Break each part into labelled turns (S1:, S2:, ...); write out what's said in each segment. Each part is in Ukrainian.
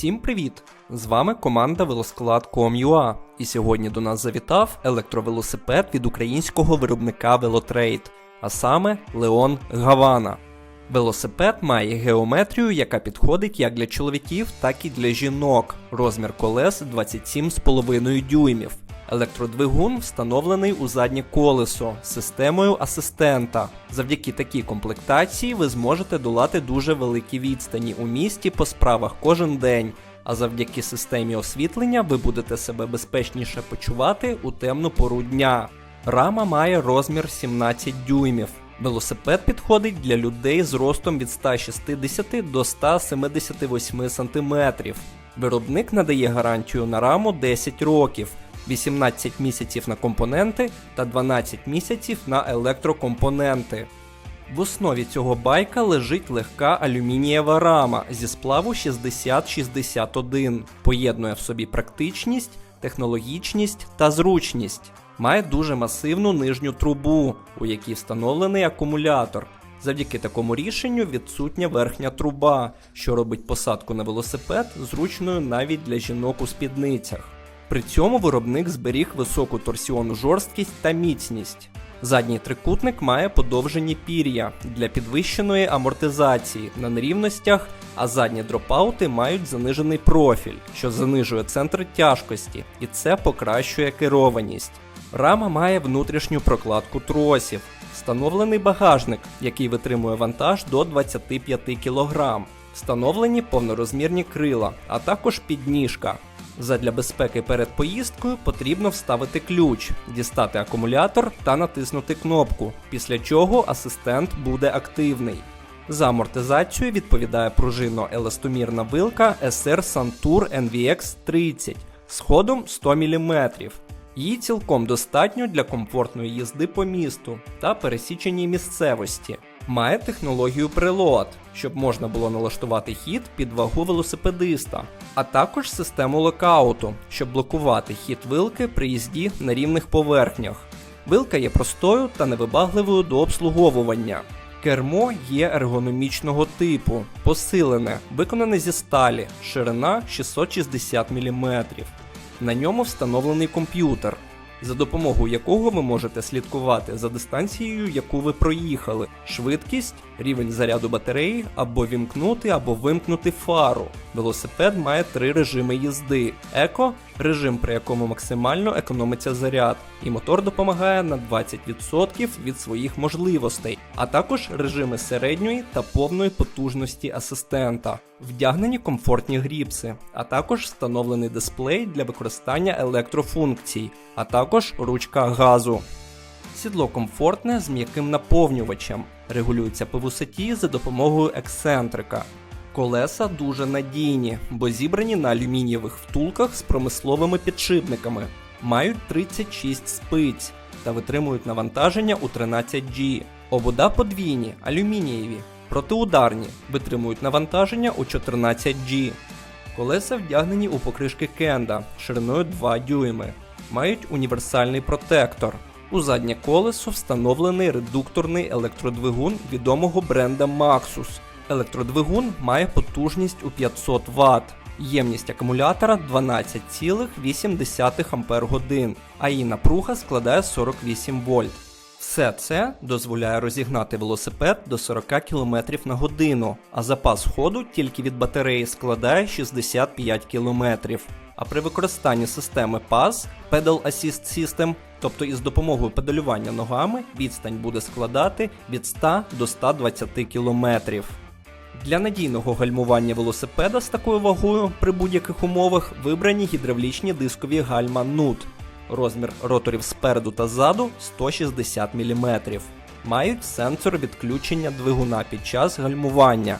S1: Всім привіт! З вами команда Велосклад.com.ua і сьогодні до нас завітав електровелосипед від українського виробника Velotrade, а саме Леон Гавана. Велосипед має геометрію, яка підходить як для чоловіків, так і для жінок. Розмір колес 27,5 дюймів. Електродвигун встановлений у заднє колесо системою асистента. Завдяки такій комплектації ви зможете долати дуже великі відстані у місті по справах кожен день. А завдяки системі освітлення ви будете себе безпечніше почувати у темну пору дня. Рама має розмір 17 дюймів. Велосипед підходить для людей з ростом від 160 до 178 см. Виробник надає гарантію на раму 10 років. 18 місяців на компоненти та 12 місяців на електрокомпоненти. В основі цього байка лежить легка алюмінієва рама зі сплаву 6061, поєднує в собі практичність, технологічність та зручність. Має дуже масивну нижню трубу, у якій встановлений акумулятор. Завдяки такому рішенню відсутня верхня труба, що робить посадку на велосипед зручною навіть для жінок у спідницях. При цьому виробник зберіг високу торсіонну жорсткість та міцність. Задній трикутник має подовжені пір'я для підвищеної амортизації на нерівностях, а задні дропаути мають занижений профіль, що занижує центр тяжкості, і це покращує керованість. Рама має внутрішню прокладку тросів, встановлений багажник, який витримує вантаж до 25 кг, встановлені повнорозмірні крила, а також підніжка. Задля безпеки перед поїздкою потрібно вставити ключ, дістати акумулятор та натиснути кнопку, після чого асистент буде активний. За амортизацію відповідає пружинно-еластомірна вилка SR Santur NVX 30 з ходом 100 мм. Її цілком достатньо для комфортної їзди по місту та пересіченій місцевості. Має технологію прилот, щоб можна було налаштувати хід під вагу велосипедиста, а також систему локауту, щоб блокувати хід вилки при їзді на рівних поверхнях. Вилка є простою та невибагливою до обслуговування. Кермо є ергономічного типу, посилене, виконане зі сталі, ширина 660 мм. На ньому встановлений комп'ютер, за допомогою якого ви можете слідкувати за дистанцією, яку ви проїхали, швидкість, рівень заряду батареї, або вімкнути, або вимкнути фару. Велосипед має три режими їзди: еко режим, при якому максимально економиться заряд, і мотор допомагає на 20% від своїх можливостей, а також режими середньої та повної потужності асистента. Вдягнені комфортні гріпси, а також встановлений дисплей для використання електрофункцій, а також ручка газу. Сідло комфортне з м'яким наповнювачем, регулюється по висоті за допомогою ексцентрика. Колеса дуже надійні, бо зібрані на алюмінієвих втулках з промисловими підшипниками, мають 36 спиць та витримують навантаження у 13G. Обода подвійні, алюмінієві, протиударні, витримують навантаження у 14G. Колеса вдягнені у покришки Кенда шириною 2 дюйми, мають універсальний протектор. У заднє колесо встановлений редукторний електродвигун відомого бренда Maxus. Електродвигун має потужність у 500 Вт, ємність акумулятора 12,8 Ах, а її напруга складає 48 вольт. Все це дозволяє розігнати велосипед до 40 км на годину, а запас ходу тільки від батареї складає 65 км. А при використанні системи PAS Pedal Assist System, тобто із допомогою педалювання ногами, відстань буде складати від 100 до 120 км. Для надійного гальмування велосипеда з такою вагою при будь-яких умовах вибрані гідравлічні дискові гальма NUT. Розмір роторів спереду та ззаду 160 мм. Мають сенсор відключення двигуна під час гальмування.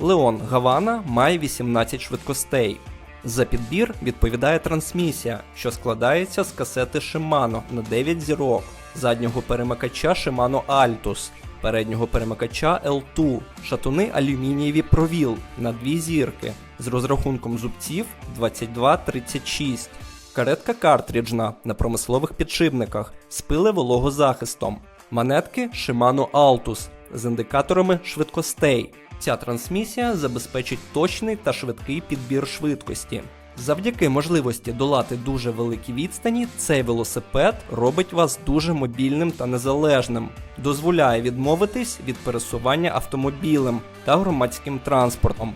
S1: Леон Гавана має 18 швидкостей. За підбір відповідає трансмісія, що складається з касети Shimano на 9 зірок, заднього перемикача Shimano Altus, переднього перемикача L2, шатуни алюмінієві провіл на 2 зірки з розрахунком зубців 22-36, каретка картриджна на промислових підшипниках з пилевологозахистом, манетки Shimano Altus з індикаторами швидкостей. Ця трансмісія забезпечить точний та швидкий підбір швидкості. Завдяки можливості долати дуже великі відстані, цей велосипед робить вас дуже мобільним та незалежним, дозволяє відмовитись від пересування автомобілем та громадським транспортом.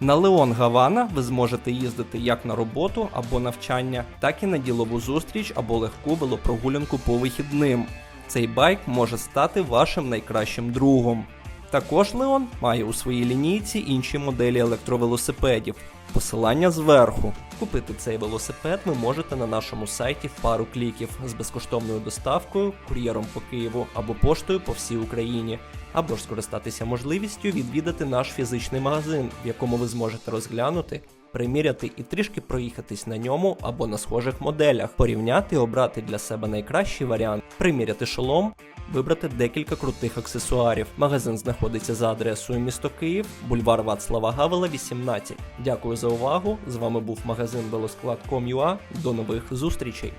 S1: На Леон Гавана ви зможете їздити як на роботу або навчання, так і на ділову зустріч або легку велопрогулянку по вихідним. Цей байк може стати вашим найкращим другом. Також Леон має у своїй лінійці інші моделі електровелосипедів. Посилання зверху. Купити цей велосипед ви можете на нашому сайті в пару кліків з безкоштовною доставкою, кур'єром по Києву або поштою по всій Україні, або ж скористатися можливістю відвідати наш фізичний магазин, в якому ви зможете розглянути, приміряти і трішки проїхатись на ньому або на схожих моделях, порівняти обрати для себе найкращий варіант, приміряти шолом, вибрати декілька крутих аксесуарів. Магазин знаходиться за адресою місто Київ, бульвар Вацлава Гавела, 18. Дякую за увагу. З вами був магазин велосклад.com.ua. До нових зустрічей.